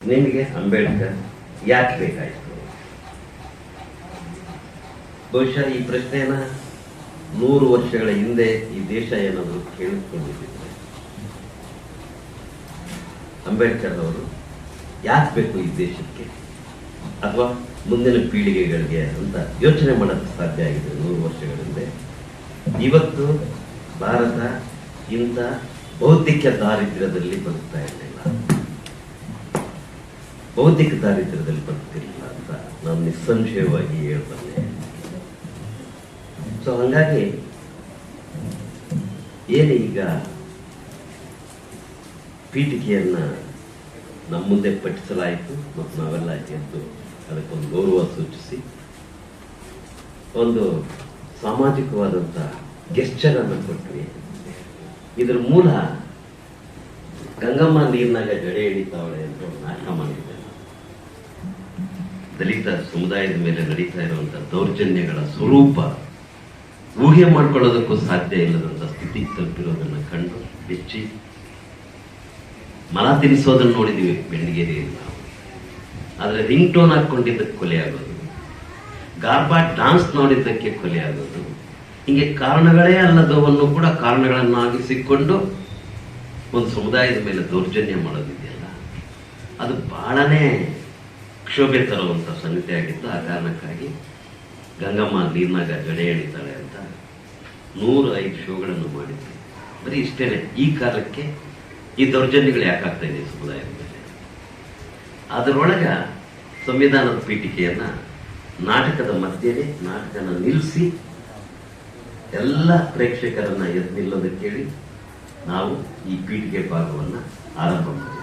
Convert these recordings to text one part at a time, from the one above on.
ನಿಮಗೆ ಅಂಬೇಡ್ಕರ್ ಯಾಕೆ ಬೇಕಾಯಿತು? ಬಹುಶಃ ಈ ಪ್ರಶ್ನೆನ ನೂರು ವರ್ಷಗಳ ಹಿಂದೆ ಈ ದೇಶ ಏನಾದರೂ ಕೇಳಿಸ್ಕೊಂಡಿದ್ದಿದ್ರೆ. ಅಂಬೇಡ್ಕರ್ ಅವರು ಯಾಕೆ ಬೇಕು ಈ ದೇಶಕ್ಕೆ? ಅಥವಾ ಮುಂದಿನ ಪೀಳಿಗೆಗಳಿಗೆ ಅಂತ ಯೋಚನೆ ಮಾಡೋಕ್ಕೆ ಸಾಧ್ಯ ಆಗಿದೆ ನೂರು ವರ್ಷಗಳ ಹಿಂದೆ. ಇವತ್ತು ಭಾರತ ಇಂಥ ಬೌದ್ಧಿಕ ದಾರಿದ್ರ್ಯದಲ್ಲಿ ಬದುಕ್ತಾ ಇರಲಿಲ್ಲ ಬೌದ್ಧಿಕ ದಾರಿದ್ರ್ಯದಲ್ಲಿ ಬದುಕ್ತಿರಲಿಲ್ಲ ಅಂತ ನಾನು ನಿಸ್ಸಂಶಯವಾಗಿ ಹೇಳ್ಬಲ್ಲೆ ಸೊ ಹಂಗಾಗಿ ಏನು ಈಗ ಪೀಠಿಕೆಯನ್ನ ನಮ್ಮ ಮುಂದೆ ಪಠಿಸಲಾಯಿತು ಮತ್ತು ನಾವೆಲ್ಲ ಎದ್ದು ಅದಕ್ಕೊಂದು ಗೌರವ ಸೂಚಿಸಿ ಒಂದು ಸಾಮಾಜಿಕವಾದಂಥ ಗೆಸ್ಚರ್ ಅನ್ನು ಕೊಟ್ವಿ ಇದರ ಮೂಲ ಗಂಗಮ್ಮ ನೀರಿನಾಗ ಜಡೆ ಹಿಡಿತಾವಳೆ ಅಂತ ನಾಟಕ ಮಾಡಿದ್ದೆ ನಾನು. ದಲಿತ ಸಮುದಾಯದ ಮೇಲೆ ನಡೀತಾ ಇರುವಂತ ದೌರ್ಜನ್ಯಗಳ ಸ್ವರೂಪ ಊಹೆ ಮಾಡ್ಕೊಳ್ಳೋದಕ್ಕೂ ಸಾಧ್ಯ ಇಲ್ಲದಂತ ಸ್ಥಿತಿ ತಲುಪಿರೋದನ್ನ ಕಂಡು ಬೆಚ್ಚಿ ಮನ ತಿನ್ನಿಸೋದನ್ನ ನೋಡಿದೀವಿ ಬೆಂಡಿಗೇರಿಯಲ್ಲಿ ನಾವು. ಆದ್ರೆ ರಿಂಗ್ ಟೋನ್ ಹಾಕೊಂಡಿದ್ದಕ್ಕೆ ಕೊಲೆ ಆಗೋದು, ಗಾರ್ಬಾ ಡಾನ್ಸ್ ನೋಡಿದ್ದಕ್ಕೆ ಕೊಲೆ ಆಗೋದು, ಹಿಂಗೆ ಕಾರಣಗಳೇ ಅಲ್ಲದವನ್ನು ಕೂಡ ಕಾರಣಗಳನ್ನಾಗಿಸಿಕೊಂಡು ಒಂದು ಸಮುದಾಯದ ಮೇಲೆ ದೌರ್ಜನ್ಯ ಮಾಡೋದಿದೆಯಲ್ಲ? ಅದು ಬಹಳನೇ ಕ್ಷೋಭೆ ತರುವಂತ ಸಂಗತಿ ಆಗಿತ್ತು ಆ ಕಾರಣಕ್ಕಾಗಿ ಗಂಗಮ್ಮ ನೀರ್ನಾಗ ಜಡೆ ಎಳಿತಾಳೆ ಅಂತ ನೂರ ಐದು ಶೋಗಳನ್ನು ಮಾಡಿದ್ವಿ. ಬರೀ ಇಷ್ಟೇ ಈ ಕಾಲಕ್ಕೆ ಈ ದೌರ್ಜನ್ಯಗಳು ಯಾಕಾಗ್ತಾ ಇದೆ ಸಮುದಾಯದ ಮೇಲೆ? ಅದರೊಳಗ ಸಂವಿಧಾನದ ಪೀಠಿಕೆಯನ್ನ ನಾಟಕದ ಮಧ್ಯದಲ್ಲಿ ನಾಟಕನ ನಿಲ್ಲಿಸಿ ಎಲ್ಲ ಪ್ರೇಕ್ಷಕರನ್ನ ಎದ್ದು ನಿಲ್ಲೋದಕ್ಕೆ ಹೇಳಿ ನಾವು ಈ ಪೀಠಿಕೆ ಭಾಗವನ್ನು ಆರಂಭ ಮಾಡಿದ್ವಿ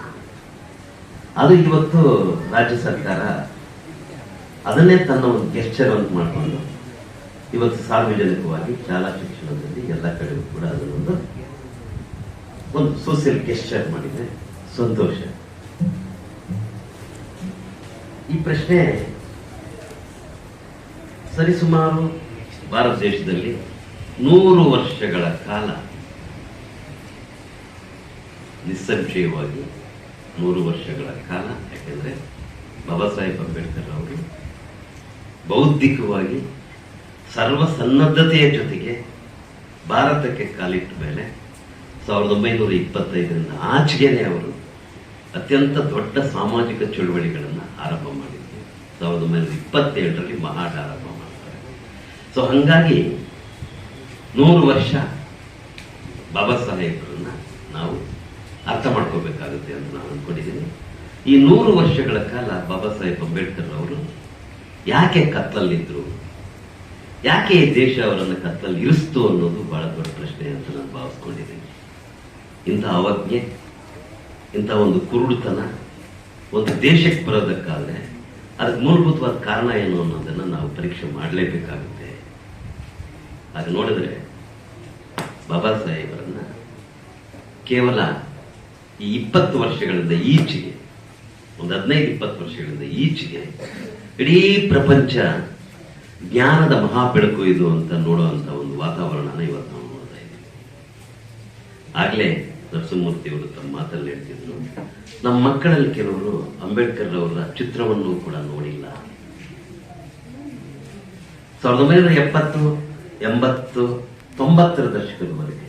ಅದು ಇವತ್ತು ರಾಜ್ಯ ಸರ್ಕಾರ ಅದನ್ನೇ ತನ್ನ ಒಂದು ಗೆಸ್ಚರ್ ಅಂತ ಮಾಡಿಕೊಂಡು ಇವತ್ತು ಸಾರ್ವಜನಿಕವಾಗಿ ಶಾಲಾ ಶಿಕ್ಷಣದಲ್ಲಿ ಎಲ್ಲ ಕಡೆಗೂ ಕೂಡ ಅದನ್ನೊಂದು ಒಂದು ಸೋಷಿಯಲ್ ಗೆಸ್ಚರ್ ಮಾಡಿದೆ. ಸಂತೋಷ. ಈ ಪ್ರಶ್ನೆ ಸರಿಸುಮಾರು ಭಾರತ ದೇಶದಲ್ಲಿ ನೂರು ವರ್ಷಗಳ ಕಾಲ ನಿಸ್ಸಂಶಯವಾಗಿ ನೂರು ವರ್ಷಗಳ ಕಾಲ. ಯಾಕೆಂದ್ರೆ ಬಾಬಾ ಸಾಹೇಬ್ ಅಂಬೇಡ್ಕರ್ ಅವರು ಬೌದ್ಧಿಕವಾಗಿ ಸರ್ವ ಸನ್ನದ್ಧತೆಯ ಜೊತೆಗೆ ಭಾರತಕ್ಕೆ ಕಾಲಿಟ್ಟ ಮೇಲೆ ಸಾವಿರದ ಒಂಬೈನೂರ ಇಪ್ಪತ್ತೈದರಿಂದ ಆಚೆಗೆನೆ ಅವರು ಅತ್ಯಂತ ದೊಡ್ಡ ಸಾಮಾಜಿಕ ಚಳುವಳಿಗಳನ್ನು ಆರಂಭ ಮಾಡಿದ್ರು ಸಾವಿರದ ಒಂಬೈನೂರ ಇಪ್ಪತ್ತೇಳರಲ್ಲಿ ಮಹಾಡ್ ಆರಂಭ ಮಾಡ್ತಾರೆ. ಸೊ ಹಂಗಾಗಿ ನೂರು ವರ್ಷ ಬಾಬಾ ಸಾಹೇಬ್ರನ್ನ ನಾವು ಅರ್ಥ ಮಾಡ್ಕೋಬೇಕಾಗುತ್ತೆ ಅಂತ ನಾನು ಅನ್ಕೊಂಡಿದ್ದೀನಿ. ಈ ನೂರು ವರ್ಷಗಳ ಕಾಲ ಬಾಬಾ ಸಾಹೇಬ್ ಅಂಬೇಡ್ಕರ್ ಅವರು ಯಾಕೆ ಕತ್ತಲ್ಲಿದ್ರು ಯಾಕೆ ಈ ದೇಶ ಅವರನ್ನು ಕತ್ತಲ್ಲಿ ಇರಿಸ್ತು ಅನ್ನೋದು ಬಹಳ ದೊಡ್ಡ ಪ್ರಶ್ನೆ ಅಂತ ನಾನು ಭಾವಿಸ್ಕೊಂಡಿದ್ದೀನಿ. ಇಂಥ ಅವಜ್ಞೆ, ಇಂಥ ಒಂದು ಕುರುಡುತನ, ಒಂದು ದೇಶಕ್ಕೆ ಬರೋದಕ್ಕಾದ್ರೆ ಅದಕ್ಕೆ ಮೂಲಭೂತವಾದ ಕಾರಣ ಏನು ಅನ್ನೋದನ್ನು ನಾವು ಪರೀಕ್ಷೆ ಮಾಡಲೇಬೇಕಾಗುತ್ತೆ. ಹಾಗೆ ನೋಡಿದ್ರೆ ಬಾಬಾ ಸಾಹೇಬರನ್ನು ಕೇವಲ ಈ ಇಪ್ಪತ್ತು ವರ್ಷಗಳಿಂದ ಈಚೆಗೆ, ಒಂದು ಹದಿನೈದು ಇಪ್ಪತ್ತು ವರ್ಷಗಳಿಂದ ಈಚೆಗೆ, ಇಡೀ ಪ್ರಪಂಚ ಜ್ಞಾನದ ಮಹಾಬೆಳಕು ಇದು ಅಂತ ನೋಡುವಂತ ಒಂದು ವಾತಾವರಣನ ಇವತ್ತು ನಾವು ನೋಡ್ತಾ ಇದ್ದೀವಿ. ಆಗ್ಲೇ ನರಸಿಂಹಮೂರ್ತಿ ಅವರು ತಮ್ಮ ಮಾತಲ್ಲಿ ಹೇಳ್ತಿದ್ರು, ನಮ್ಮ ಮಕ್ಕಳಲ್ಲಿ ಕೆಲವರು ಅಂಬೇಡ್ಕರ್ ಅವರ ಚಿತ್ರವನ್ನು ಕೂಡ ನೋಡಿಲ್ಲ. ಸಾವಿರದ ಒಂಬೈನೂರ ಎಪ್ಪತ್ತು, ಎಂಬತ್ತು, ತೊಂಬತ್ತರ ದಶಕದವರೆಗೆ,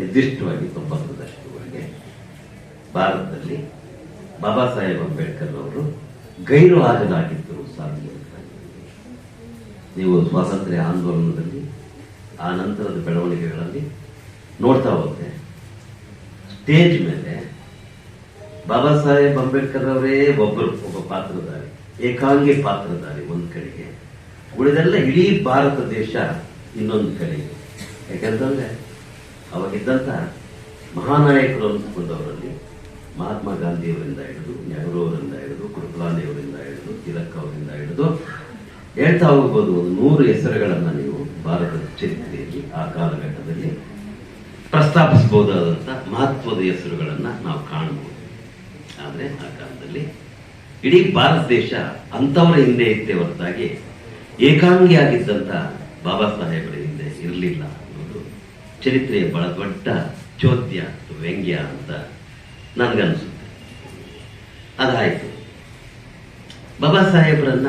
ನಿರ್ದಿಷ್ಟವಾಗಿ ತೊಂಬತ್ತರ ದಶಕದವರೆಗೆ ಭಾರತದಲ್ಲಿ ಬಾಬಾ ಸಾಹೇಬ್ ಅಂಬೇಡ್ಕರ್ ಅವರು ಗೈರು ಹಾಜರಾಗಿದ್ದರು ಸಾರ್ವಜನಿಕರಾಗಿ ನೀವು ಸ್ವಾತಂತ್ರ್ಯ ಆಂದೋಲನದಲ್ಲಿ, ಆ ನಂತರದ ಬೆಳವಣಿಗೆಗಳಲ್ಲಿ ನೋಡ್ತಾ ಹೋದ್ರೆ, ಸ್ಟೇಜ್ ಮೇಲೆ ಬಾಬಾ ಸಾಹೇಬ್ ಅಂಬೇಡ್ಕರ್ ಅವರೇ ಒಬ್ಬರು, ಒಬ್ಬ ಪಾತ್ರಧಾರಿ, ಏಕಾಂಗಿ ಪಾತ್ರಧಾರಿ ಒಂದು ಕಡೆಗೆ, ಉಳಿದೆಲ್ಲ ಇಡೀ ಭಾರತ ದೇಶ ಇನ್ನೊಂದು ಕಡೆಗೆ ಯಾಕಂತಂದ್ರೆ ಅವಾಗಿದ್ದಂತ ಮಹಾನಾಯಕರು ಅನ್ಸ್ಕೊಂಡವರಲ್ಲಿ ಮಹಾತ್ಮ ಗಾಂಧಿಯವರಿಂದ ಹಿಡಿದು ನೆಹರು ಅವರಿಂದ ಹಿಡಿದು ಕೃಪಲಾನಿ ಅವರಿಂದ ಹಿಡಿದು, ತಿಲಕ್ ಅವರಿಂದ ಹಿಡಿದು ಹೇಳ್ತಾ ಹೋಗ್ಬೋದು. ಒಂದು ನೂರು ಹೆಸರುಗಳನ್ನು ನೀವು ಭಾರತದ ಚರಿತ್ರೆಯಲ್ಲಿ ಆ ಕಾಲಘಟ್ಟದಲ್ಲಿ ಪ್ರಸ್ತಾಪಿಸಬಹುದಾದಂಥ ಮಹತ್ವದ ಹೆಸರುಗಳನ್ನು ನಾವು ಕಾಣಬಹುದು. ಆದರೆ ಆ ಕಾಲದಲ್ಲಿ ಇಡೀ ಭಾರತ ದೇಶ ಅಂಥವರ ಹಿಂದೆ ಇತ್ತೆ ಹೊರತಾಗಿ ಏಕಾಂಗಿಯಾಗಿದ್ದಂಥ ಬಾಬಾ ಸಾಹೇಬರ ಹಿಂದೆ ಇರಲಿಲ್ಲ ಅನ್ನೋದು ಚರಿತ್ರೆಯ ಬಹಳ ದೊಡ್ಡ ಚೋದ್ಯ ವ್ಯಂಗ್ಯ ಅಂತ ನನಗನ್ಸುತ್ತೆ ಅದಾಯಿತು. ಬಾಬಾ ಸಾಹೇಬರನ್ನ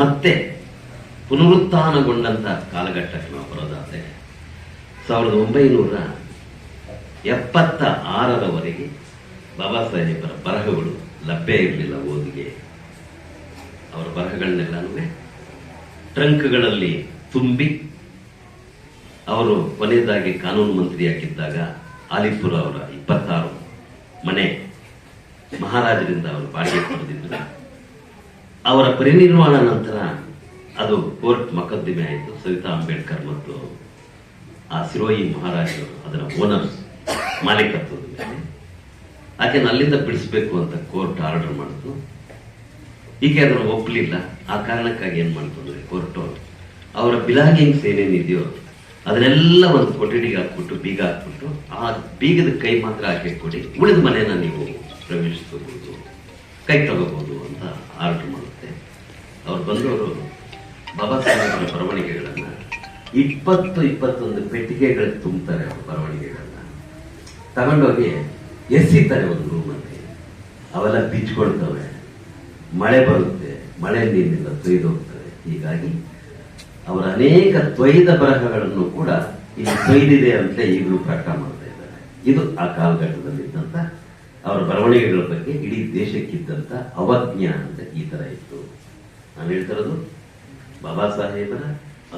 ಮತ್ತೆ ಪುನರುತ್ಥಾನಗೊಂಡಂತ ಕಾಲಘಟ್ಟಕ್ಕೆ ನಾವು ಬರೋದಾದ್ರೆ ಸಾವಿರದ ಒಂಬೈನೂರ ಎಪ್ಪತ್ತ ಆರರವರೆಗೆ ಬಾಬಾ ಸಾಹೇಬರ ಬರಹಗಳು ಲಭ್ಯ ಇರಲಿಲ್ಲ ಓದಿಗೆ. ಅವರ ಬರಹಗಳನ್ನೆಲ್ಲನೂ ಟ್ರಂಕ್ಗಳಲ್ಲಿ ತುಂಬಿ ಅವರು ಕೊನೆಯದಾಗಿ ಕಾನೂನು ಮಂತ್ರಿಯಾಗಿದ್ದಾಗ ಆಲಿಪುರ ಅವರ ಇಪ್ಪತ್ತಾರು ಮನೆ ಮಹಾರಾಜರಿಂದ ಅವರು ಬಾಡಿಗೆ ಪಡೆದಿದ್ದರು ಅವರ ಪರಿನಿರ್ವಾಣ ನಂತರ ಅದು ಕೋರ್ಟ್ ಮೊಕದ್ದಮೆ ಆಯಿತು. ಸವಿತಾ ಅಂಬೇಡ್ಕರ್ ಮತ್ತು ಆ ಸಿರೋಯಿ ಮಹಾರಾಜರು ಅದರ ಓನರ್ಸ್ ಮಾಲೀಕತ್ವದ ಮೇಲೆ ಅಲ್ಲಿಂದ ಬಿಡಿಸಬೇಕು ಅಂತ ಕೋರ್ಟ್ ಆರ್ಡರ್ ಮಾಡಿತು. ಈಗ ಅದನ್ನು ಒಪ್ಪಲಿಲ್ಲ. ಆ ಕಾರಣಕ್ಕಾಗಿ ಏನು ಮಾಡ್ತು ಅಂದರೆ ಕೋರ್ಟು ಅವರ ಬಿಲಾಗಿಂಗ್ಸ್ ಏನೇನಿದೆಯೋ ಅದನ್ನೆಲ್ಲ ಒಂದು ಕೊಠಡಿಗೆ ಹಾಕ್ಬಿಟ್ಟು, ಬೀಗ ಹಾಕ್ಬಿಟ್ಟು, ಆ ಬೀಗದ ಕೈ ಮಾತ್ರ ಆಕೆ ಕೊಡಿ ಉಳಿದ ಮನೆಯನ್ನ ನೀವು ಪ್ರವೇಶಿಸಬಹುದು, ಕೈ ತಗೋಬಹುದು ಅಂತ ಆರ್ಡರ್ ಮಾಡುತ್ತೆ. ಅವ್ರು ಬಂದವರು ಬಾಬಾ ಸಾಹೇಬರ ಬರವಣಿಗೆಗಳನ್ನ, ಇಪ್ಪತ್ತು ಇಪ್ಪತ್ತೊಂದು ಪೆಟ್ಟಿಗೆಗಳಿಗೆ ತುಂಬ್ತಾರೆ ಅವ್ರ ಬರವಣಿಗೆಗಳನ್ನ. ತಗೊಂಡೋಗಿ ಎಸಿತಾರೆ ಒಂದು ರೂಮಲ್ಲಿ ಅವೆಲ್ಲ ಬಿಚ್ಕೊಳ್ತವೆ. ಮಳೆ ಬರುತ್ತೆ ಮಳೆ ನೀರಿನಿಂದ ತೊಯ್ದೋಗ್ತವೆ ಹೀಗಾಗಿ ಅವರ ಅನೇಕ ತ್ವೈದ ಬರಹಗಳನ್ನು ಕೂಡ ಇಲ್ಲಿ ತೊಯ್ದಿದೆ ಅಂತ ಈಗಲೂ ಪ್ರಕಟ ಮಾಡ್ತಾ ಇದ್ದಾರೆ. ಇದು ಆ ಕಾಲಘಟ್ಟದಲ್ಲಿದ್ದಂಥ ಅವರ ಬರವಣಿಗೆಗಳ ಬಗ್ಗೆ, ಇಡೀ ದೇಶಕ್ಕಿದ್ದಂಥ ಅವಜ್ಞ ಅಂತ ಈ ಥರ ಇತ್ತು. ನಾನು ಹೇಳ್ತಿರೋದು ಬಾಬಾ ಸಾಹೇಬರ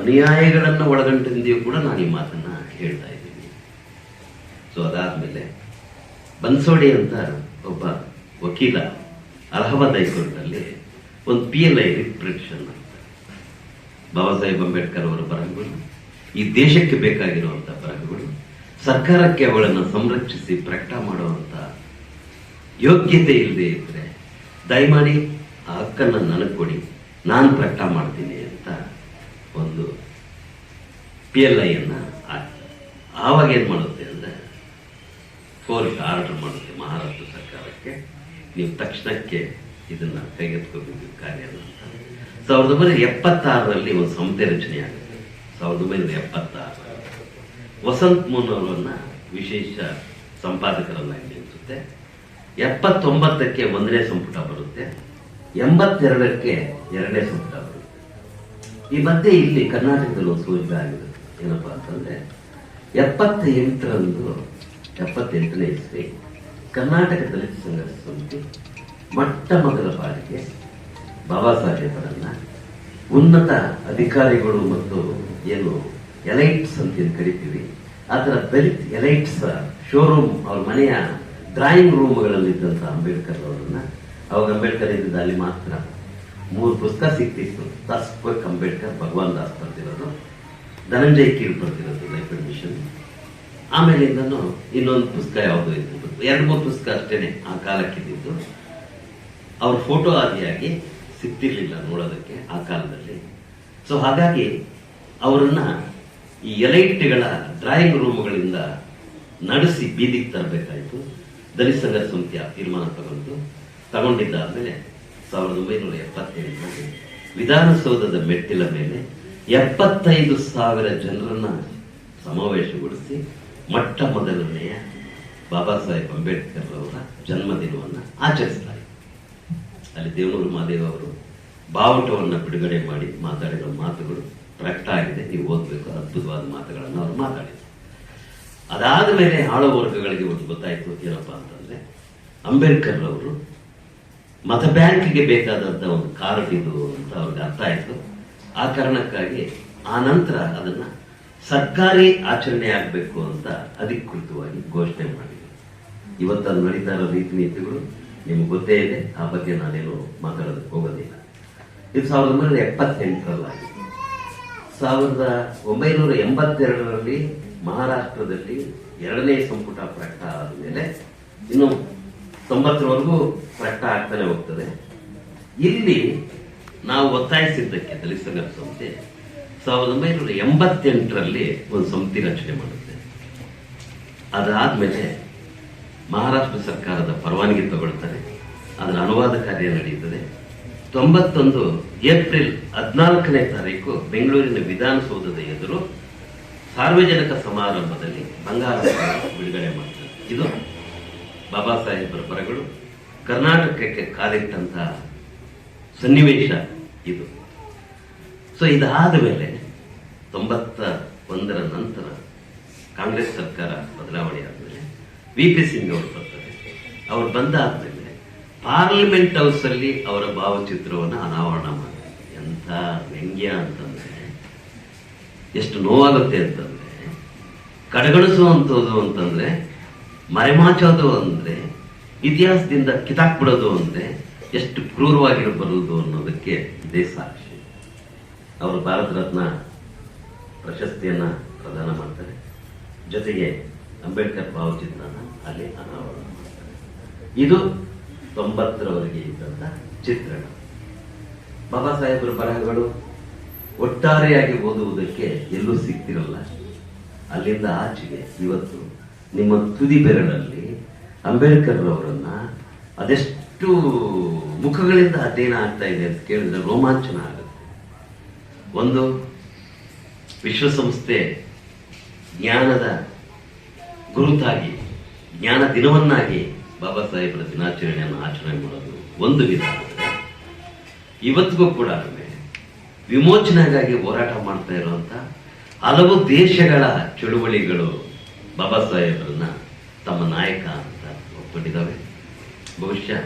ಅನುಯಾಯಿಗಳನ್ನು ಒಳಗಂಟಿಂದೆಯೂ ಕೂಡ ನಾನು ಈ ಮಾತನ್ನ ಹೇಳ್ತಾ ಇದ್ದೀನಿ. ಸೊ ಅದಾದ್ಮೇಲೆ ಬನ್ಸೋಡಿ ಅಂತ ಒಬ್ಬ ವಕೀಲ ಅಲಹಾಬಾದ್ ಹೈಕೋರ್ಟ್ನಲ್ಲಿ ಒಂದು ಪಿ ಎಲ್ ಐ ರಿಪ್ರಿಷನ್ ಬಾಬಾ ಸಾಹೇಬ್ ಅಂಬೇಡ್ಕರ್ ಅವರ ಬರಹಗಳು ಈ ದೇಶಕ್ಕೆ ಬೇಕಾಗಿರುವಂತಹ ಬರಹಗಳು ಸರ್ಕಾರಕ್ಕೆ ಅವುಗಳನ್ನು ಸಂರಕ್ಷಿಸಿ ಪ್ರಕಟ ಮಾಡುವಂತ ಯೋಗ್ಯತೆ ಇಲ್ಲದೆ ಇದ್ರೆ ದಯಮಾಡಿ ಆ ಹಕ್ಕನ್ನು ನನಗೆ ಕೊಡಿ, ನಾನು ಪ್ರಕಟ ಮಾಡ್ತೀನಿ ಅಂತ ಒಂದು ಪಿ ಎಲ್ ಐ ಅನ್ನ ಹಾಕ್ತಾರೆ. ಆವಾಗ ಏನು ಮಾಡುತ್ತೆ ಅಂದ್ರೆ ಕೋರ್ಟ್ ಆರ್ಡರ್ ಮಾಡುತ್ತೆ ಮಹಾರಾಷ್ಟ್ರ ಸರ್ಕಾರಕ್ಕೆ ನೀವು ತಕ್ಷಣಕ್ಕೆ ಇದನ್ನ ಕೈಗೆತ್ಕೋಬೇಕು ಕಾರ್ಯ ಅಂತ ಸಾವಿರದ ಒಂಬೈನೂರ ಎಪ್ಪತ್ತಾರರಲ್ಲಿ ಒಂದು ಸಂಸ್ಥೆ ರಚನೆ ಆಗುತ್ತೆ ಸಾವಿರದ ಒಂಬೈನೂರ ಎಪ್ಪತ್ತಾರು ವಸಂತ್ ಮೋಹನ್ ಅವರನ್ನ ವಿಶೇಷ ಸಂಪಾದಕರನ್ನಾಗಿ ನೇಮಿಸುತ್ತೆ. ಎಪ್ಪತ್ತೊಂಬತ್ತಕ್ಕೆ ಒಂದನೇ ಸಂಪುಟ ಬರುತ್ತೆ. ಎಂಬತ್ತೆರಡಕ್ಕೆ ಎರಡನೇ ಸಂಪುಟ ಬರುತ್ತೆ. ಈ ಮಧ್ಯೆ ಇಲ್ಲಿ ಕರ್ನಾಟಕದಲ್ಲಿ ಒಂದು ಸೂಚನೆ ಆಗಿದೆ. ಏನಪ್ಪಾ ಅಂತಂದ್ರೆ ಎಪ್ಪತ್ತ ಎಂಟರಂದು ಎಪ್ಪತ್ತೆಂಟನೇ ಇಸ್ವಿ ಕರ್ನಾಟಕ ದಲಿತ ಸಂಘರ್ಷ ಸಮಿತಿ ಮೊಟ್ಟ ಮೊದಲ ಬಾರಿಗೆ ಬಾಬಾ ಸಾಹೇಬರನ್ನ ಉನ್ನತ ಅಧಿಕಾರಿಗಳು ಮತ್ತು ಏನು ಎಲೈಟ್ಸ್ ಅಂತ ಏನು ಕರಿತೀವಿ ಅದರ ದಲಿತ್ ಎಲೈಟ್ಸ್ ಶೋರೂಮ್ ಅವ್ರ ಮನೆಯ ಡ್ರಾಯಿಂಗ್ ರೂಮ್ಗಳಲ್ಲಿದ್ದಂಥ ಅಂಬೇಡ್ಕರ್ ಅವರನ್ನ. ಅವಾಗ ಅಂಬೇಡ್ಕರ್ ಇದ್ದಿದ್ದ ಅಲ್ಲಿ ಮಾತ್ರ ಮೂರು ಪುಸ್ತಕ ಸಿಕ್ತಿತ್ತು. ಕ್ವಕ್ ಅಂಬೇಡ್ಕರ್, ಭಗವಾನ್ ದಾಸ್ ಬರ್ತಿರೋದು ಧನಂಜಯ್ ಕೀಳ್ ಬರ್ತಿರೋದು ಲೈಫ್ ಮಿಷನ್ ಆಮೇಲಿಂದನು ಇನ್ನೊಂದು ಪುಸ್ತಕ ಯಾವುದೋ ಇದ್ದು ಎರಡು, ಮೂರು ಪುಸ್ತಕ ಅಷ್ಟೇನೆ ಆ ಕಾಲಕ್ಕಿದ್ದು ಅವ್ರ ಫೋಟೋ ಆದಿಯಾಗಿ ಸಿಗ್ತಿರ್ಲಿಲ್ಲ ನೋಡೋದಕ್ಕೆ ಆ ಕಾಲದಲ್ಲಿ. ಸೊ ಹಾಗಾಗಿ ಅವರನ್ನ ಈ ಎಲೈಟ್ಗಳ ಡ್ರಾಯಿಂಗ್ ರೂಮ್ಗಳಿಂದ ನಡೆಸಿ ಬೀದಿಗೆ ತರಬೇಕಾಯ್ತು. ದಲಿತ ಸಂಘ ಸಮಿತಿ ತೀರ್ಮಾನ ತಗೊಂಡು ತಗೊಂಡಿದ್ದಾದ್ಮೇಲೆ ಸಾವಿರದ ಒಂಬೈನೂರ ಎಪ್ಪತ್ತೇಳರಲ್ಲಿ ವಿಧಾನಸೌಧದ ಮೆಟ್ಟಿಲ ಮೇಲೆ ಎಪ್ಪತ್ತೈದು ಸಾವಿರ ಜನರನ್ನ ಸಮಾವೇಶಗೊಳಿಸಿ ಮೊಟ್ಟ ಮೊದಲನೆಯ ಬಾಬಾ ಸಾಹೇಬ್ ಅಂಬೇಡ್ಕರ್ ಅವರ ಜನ್ಮದಿನವನ್ನು ಆಚರಿಸಲಾಯಿತು. ಅಲ್ಲಿ ದೇವನೂರು ಮಹಾದೇವ ಅವರು ಬಾವುಟವನ್ನು ಬಿಡುಗಡೆ ಮಾಡಿ ಮಾತಾಡಿರೋ ಮಾತುಗಳು ಪ್ರಕಟ ಆಗಿದೆ. ನೀವು ಓದಬೇಕು, ಅದ್ಭುತವಾದ ಮಾತುಗಳನ್ನು ಅವರು ಮಾತಾಡಿದರು. ಅದಾದ ಮೇಲೆ ಆಳೋ ವರ್ಗಗಳಿಗೆ ಒಂದು ಗೊತ್ತಾಯಿತು ಏನಪ್ಪ ಅಂತಂದ್ರೆ ಅಂಬೇಡ್ಕರ್ ಅವರು ಮತ ಬ್ಯಾಂಕಿಗೆ ಬೇಕಾದಂಥ ಒಂದು ಕಾರ್ಡ್ ಇದು ಅಂತ ಅವ್ರಿಗೆ ಅರ್ಥ ಆಯಿತು. ಆ ಕಾರಣಕ್ಕಾಗಿ ಆ ನಂತರ ಅದನ್ನು ಸರ್ಕಾರಿ ಆಚರಣೆ ಆಗಬೇಕು ಅಂತ ಅಧಿಕೃತವಾಗಿ ಘೋಷಣೆ ಮಾಡಿದರು. ಇವತ್ತು ಅದು ನಡೀತಾ ಇರೋ ರೀತಿ ನೀತಿಗಳು ನಿಮ್ಗೆ ಗೊತ್ತೇ ಇದೆ, ಆ ಬಗ್ಗೆ ನಾನೇನು ಮಾತಾಡೋದಕ್ಕೆ ಹೋಗೋದಿಲ್ಲ. ಇದು ಸಾವಿರದ ಒಂಬೈನೂರ ಎಪ್ಪತ್ತೆಂಟರಲ್ಲಿ ಸಾವಿರದ ಒಂಬೈನೂರ ಎಂಬತ್ತೆರಡರಲ್ಲಿ ಮಹಾರಾಷ್ಟ್ರದಲ್ಲಿ ಎರಡನೇ ಸಂಪುಟ ಪ್ರಕಟ ಆದ ಮೇಲೆ ಇನ್ನು ತೊಂಬತ್ತರವರೆಗೂ ಪ್ರಕಟ ಆಗ್ತಾನೆ ಹೋಗ್ತದೆ. ಇಲ್ಲಿ ನಾವು ಒತ್ತಾಯಿಸಿದ್ದಕ್ಕೆ ದಲಿತ ಸಂಘರ್ಷ ಸಂಸ್ಥೆ ಸಾವಿರದ ಒಂಬೈನೂರ ಎಂಬತ್ತೆಂಟರಲ್ಲಿ ಒಂದು ಸಂಸ್ಥೆ ರಚನೆ ಮಾಡುತ್ತೆ. ಅದಾದ್ಮೇಲೆ ಮಹಾರಾಷ್ಟ್ರ ಸರ್ಕಾರದ ಪರವಾನಗಿ ತಗೊಳ್ತಾರೆ ಅದರ ಅನುವಾದ ಕಾರ್ಯ ನಡೆಯುತ್ತದೆ. ತೊಂಬತ್ತೊಂದು ಏಪ್ರಿಲ್ ಹದಿನಾಲ್ಕನೇ ತಾರೀಕು ಬೆಂಗಳೂರಿನ ವಿಧಾನಸೌಧದ ಎದುರು ಸಾರ್ವಜನಿಕ ಸಮಾರಂಭದಲ್ಲಿ ಬಂಗಾರ ಬಿಡುಗಡೆ ಮಾಡ್ತಾರೆ ಇದು ಬಾಬಾ ಸಾಹೇಬರ ಪರಗಳು, ಕರ್ನಾಟಕಕ್ಕೆ ಕಾಲಿಟ್ಟಂತ ಸನ್ನಿವೇಶ ಇದು. ಸೊ ಇದಾದ ಮೇಲೆ ತೊಂಬತ್ತ ಒಂದರ ನಂತರ ಕಾಂಗ್ರೆಸ್ ಸರ್ಕಾರ ಬದಲಾವಣೆಯಾದ ವಿ ಪಿ ಸಿಂಗ್ ಅವರು ಬರ್ತಾರೆ ಅವ್ರು ಬಂದಾದ್ಮೇಲೆ ಪಾರ್ಲಿಮೆಂಟ್ ಹೌಸ್ ಅಲ್ಲಿ ಅವರ ಭಾವಚಿತ್ರವನ್ನು ಅನಾವರಣ ಮಾಡ್ತಾರೆ. ಎಂಥ ವ್ಯಂಗ್ಯ ಅಂತಂದರೆ, ಎಷ್ಟು ನೋವಾಗುತ್ತೆ ಅಂತಂದರೆ, ಕಡೆಗಣಿಸುವಂಥದ್ದು ಅಂತಂದರೆ, ಮರೆಮಾಚೋದು ಅಂದ್ರೆ, ಇತಿಹಾಸದಿಂದ ಕಿತಾಕ್ಬಿಡೋದು ಅಂದ್ರೆ ಎಷ್ಟು ಕ್ರೂರವಾಗಿರಬಲ್ಲದು ಅನ್ನೋದಕ್ಕೆ ಇದೇ ಸಾಕ್ಷಿ. ಅವರು ಭಾರತ ರತ್ನ ಪ್ರಶಸ್ತಿಯನ್ನ ಪ್ರದಾನ ಮಾಡ್ತಾರೆ. ಜೊತೆಗೆ ಅಂಬೇಡ್ಕರ್ ಭಾವಚಿತ್ರನ ಅಲ್ಲಿ ಅನಾವರಣ. ಇದು ತೊಂಬತ್ತರವರೆಗೆ ಇದ್ದಂತ ಚಿತ್ರಣ. ಬಾಬಾ ಸಾಹೇಬರ ಬರಹಗಳು ಒಟ್ಟಾರೆಯಾಗಿ ಓದುವುದಕ್ಕೆ ಎಲ್ಲೂ ಸಿಗ್ತಿರಲ್ಲ. ಅಲ್ಲಿಂದ ಆಚೆಗೆ ಇವತ್ತು ನಿಮ್ಮ ತುದಿ ಬೆರಳಲ್ಲಿ ಅಂಬೇಡ್ಕರ್ ಅವರನ್ನ ಅದೆಷ್ಟು ಮುಖಗಳಿಂದ ಅಧ್ಯಯನ ಆಗ್ತಾ ಇದೆ ಅಂತ ಕೇಳಿದ್ರೆ ರೋಮಾಂಚನ ಆಗುತ್ತೆ. ಒಂದು ವಿಶ್ವಸಂಸ್ಥೆ ಜ್ಞಾನದ ಗುರುತಾಗಿ ಜ್ಞಾನ ದಿನವನ್ನಾಗಿ ಬಾಬಾ ಸಾಹೇಬರ ದಿನಾಚರಣೆಯನ್ನು ಆಚರಣೆ ಮಾಡೋದು ಒಂದು ವಿಧ ಆದರೆ ಇವತ್ತಿಗೂ ಕೂಡ ವಿಮೋಚನೆಗಾಗಿ ಹೋರಾಟ ಮಾಡ್ತಾ ಇರುವಂತ ಹಲವು ದೇಶಗಳ ಚಳುವಳಿಗಳು ಬಾಬಾ ಸಾಹೇಬರನ್ನ ತಮ್ಮ ನಾಯಕ ಅಂತ ಒಪ್ಪಿಕೊಂಡಿದ್ದಾವೆ ಬಹುಶಃ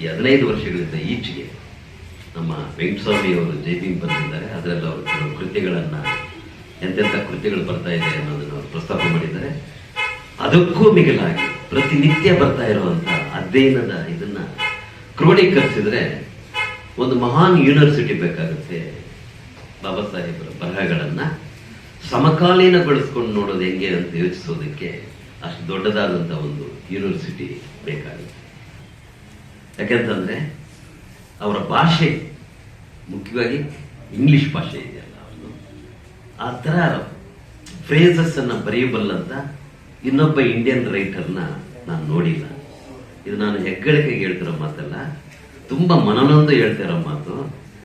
ಈ ಹದಿನೈದು ವರ್ಷಗಳಿಂದ ಈಚೆಗೆ ನಮ್ಮ ವೆಂಕಟಸ್ವಾಮಿ ಅವರು ಜೈ ಬಂದಿದ್ದಾರೆ. ಅದರಲ್ಲಿ ಅವರು ಕೆಲವು ಕೃತಿಗಳನ್ನು ಎಂತೆಂಥ ಕೃತಿಗಳು ಬರ್ತಾ ಇದೆ ಅನ್ನೋದನ್ನು ಅವರು ಪ್ರಸ್ತಾಪ ಮಾಡಿದ್ದಾರೆ. ಅದಕ್ಕೂ ಮಿಗಿಲಾಗಿ ಪ್ರತಿನಿತ್ಯ ಬರ್ತಾ ಇರುವಂತ ಅಧ್ಯಯನದ ಇದನ್ನ ಕ್ರೋಢೀಕರಿಸಿದ್ರೆ ಒಂದು ಮಹಾನ್ ಯೂನಿವರ್ಸಿಟಿ ಬೇಕಾಗುತ್ತೆ ಬಾಬಾ ಸಾಹೇಬರ ಬರಹಗಳನ್ನ ಸಮಕಾಲೀನಗೊಳಿಸ್ಕೊಂಡು ನೋಡೋದು ಹೆಂಗೆ ಅಂತ ಯೋಚಿಸೋದಕ್ಕೆ ಅಷ್ಟು ದೊಡ್ಡದಾದಂಥ ಒಂದು ಯೂನಿವರ್ಸಿಟಿ ಬೇಕಾಗುತ್ತೆ. ಯಾಕೆಂತಂದ್ರೆ ಅವರ ಭಾಷೆ, ಮುಖ್ಯವಾಗಿ ಇಂಗ್ಲಿಷ್ ಭಾಷೆ ಇದೆಯಲ್ಲ ಅವರು ಆ ಥರ ಫ್ರೇಸಸ್ ಅನ್ನು ಬರೆಯಬಲ್ಲಂತ ಇನ್ನೊಬ್ಬ ಇಂಡಿಯನ್ ರೈಟರ್ನ ನಾನು ನೋಡಿಲ್ಲ. ಇದು ನಾನು ಹೆಗ್ಗಳಿಕೆಗೆ ಹೇಳ್ತಿರೋ ಮಾತಲ್ಲ ತುಂಬಾ ಮನನೊಂದು ಹೇಳ್ತಿರೋ ಮಾತು.